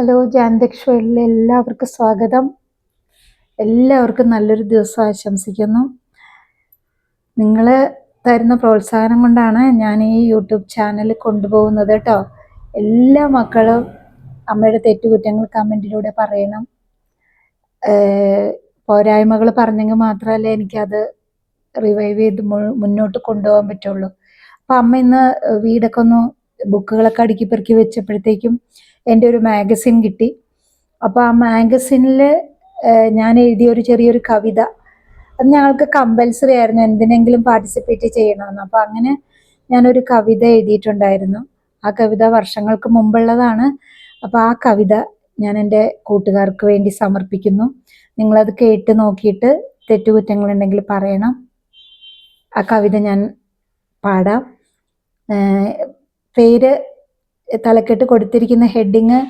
Hello ജാന്തക്ഷോയിൽ എല്ലാവർക്കും സ്വാഗതം. എല്ലാവർക്കും നല്ലൊരു ദിവസം ആശംസിക്കുന്നു. നിങ്ങൾ തരുന്ന പ്രോത്സാഹനം കൊണ്ടാണ് ഞാൻ ഈ യൂട്യൂബ് ചാനൽ കൊണ്ടുപോകുന്നത് കേട്ടോ. എല്ലാ മക്കളും അമ്മയുടെ തെറ്റുകുറ്റങ്ങൾ കമന്റിലൂടെ പറയണം. പോരായ്മകൾ പറഞ്ഞെങ്കിൽ മാത്രമല്ലേ എനിക്കത് റിവൈവ് ചെയ്ത് മുന്നോട്ട് കൊണ്ടുപോകാൻ പറ്റുള്ളൂ. അപ്പം അമ്മ ഇന്ന് വീടൊക്കെ ഒന്ന് ബുക്കുകളൊക്കെ അടുക്കി പെറുക്കി വെച്ചപ്പോഴത്തേക്കും എന്റെ ഒരു മാഗസിൻ കിട്ടി. അപ്പോൾ ആ മാഗസിനിൽ ഞാൻ എഴുതിയ ഒരു ചെറിയൊരു കവിത. അത് ഞങ്ങൾക്ക് കമ്പൽസറി ആയിരുന്നു. എന്തിനെങ്കിലും പാർട്ടിസിപ്പേറ്റ് ചെയ്യണമെന്ന്. അപ്പോൾ അങ്ങനെ ഞാനൊരു കവിത എഴുതിയിട്ടുണ്ടായിരുന്നു. ആ കവിത വർഷങ്ങൾക്ക് മുമ്പുള്ളതാണ്. അപ്പോൾ ആ കവിത ഞാൻ എന്റെ കൂട്ടുകാർക്ക് വേണ്ടി സമർപ്പിക്കുന്നു. നിങ്ങളത് കേട്ട് നോക്കിയിട്ട് തെറ്റുകുറ്റങ്ങളുണ്ടെങ്കിൽ പറയണം. ആ കവിത ഞാൻ പാടാം. പേര് തലക്കെട്ട് കൊടുത്തിരിക്കുന്ന ഹെഡിങ്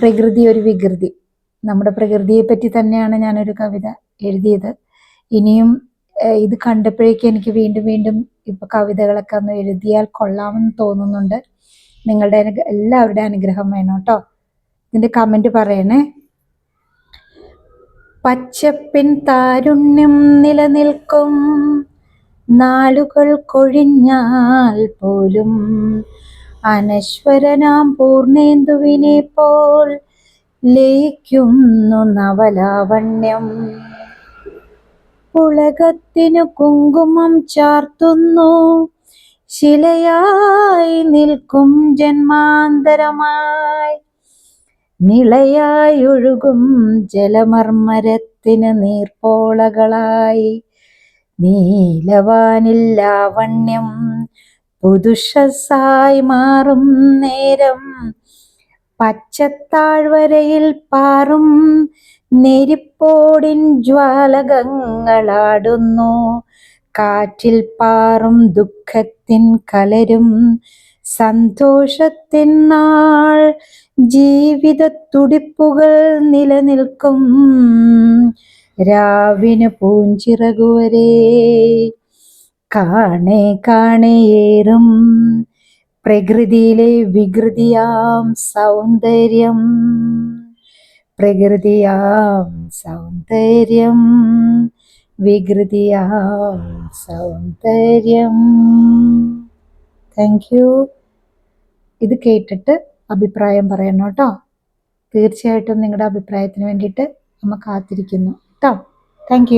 പ്രകൃതി ഒരു വികൃതി. നമ്മുടെ പ്രകൃതിയെ പറ്റി തന്നെയാണ് ഞാനൊരു കവിത എഴുതിയത്. ഇനിയും ഇത് കണ്ടപ്പോഴേക്കും എനിക്ക് വീണ്ടും വീണ്ടും ഇപ്പൊ കവിതകളൊക്കെ ഒന്ന് എഴുതിയാൽ കൊള്ളാമെന്ന് തോന്നുന്നുണ്ട്. നിങ്ങളുടെ എല്ലാവരുടെ അനുഗ്രഹം വേണം കേട്ടോ. ഇതിന്റെ കമന്റ് പറയണേ. പച്ചപ്പിൻ താരുണ്യം നിലനിൽക്കും നാളുകൾ കൊഴിഞ്ഞാൽ പോലും അനശ്വരനാം പൂർണേന്ദുവിനെ പോൽ ലയിക്കുന്നു നവലാവണ്യം. പുളകത്തിനു കുങ്കുമം ചാർത്തുന്നു. ശിലയായി നിൽക്കും ജന്മാന്തരമായി. നിളയായി ഒഴുകും ജലമർമരത്തിന് നീർപ്പോളകളായി നീലവാനിൽ ലാവണ്യം പുതുഷസായി മാറും നേരം. പച്ചത്താഴ്വരയിൽ പാറും നെരിപ്പോടിൻ ജ്വാലകങ്ങളാടുന്നു. കാറ്റിൽ പാറും ദുഃഖത്തിൻ കലരും സന്തോഷത്തിൻ നാൾ. ജീവിത തുടിപ്പുകൾ നിലനിൽക്കും. രാവിന് പൂഞ്ചിറകുവരേ കാണേ കാണേയേറും പ്രകൃതിയിലെ വികൃതിയാം സൗന്ദര്യം. പ്രകൃതിയാം സൗന്ദര്യം. വികൃതിയാം സൗന്ദര്യം. താങ്ക് യു ഇത് കേട്ടിട്ട് അഭിപ്രായം പറയണം കേട്ടോ. തീർച്ചയായിട്ടും നിങ്ങളുടെ അഭിപ്രായത്തിന് വേണ്ടിയിട്ട് നമ്മൾ കാത്തിരിക്കുന്നു. കേട്ടോ താങ്ക്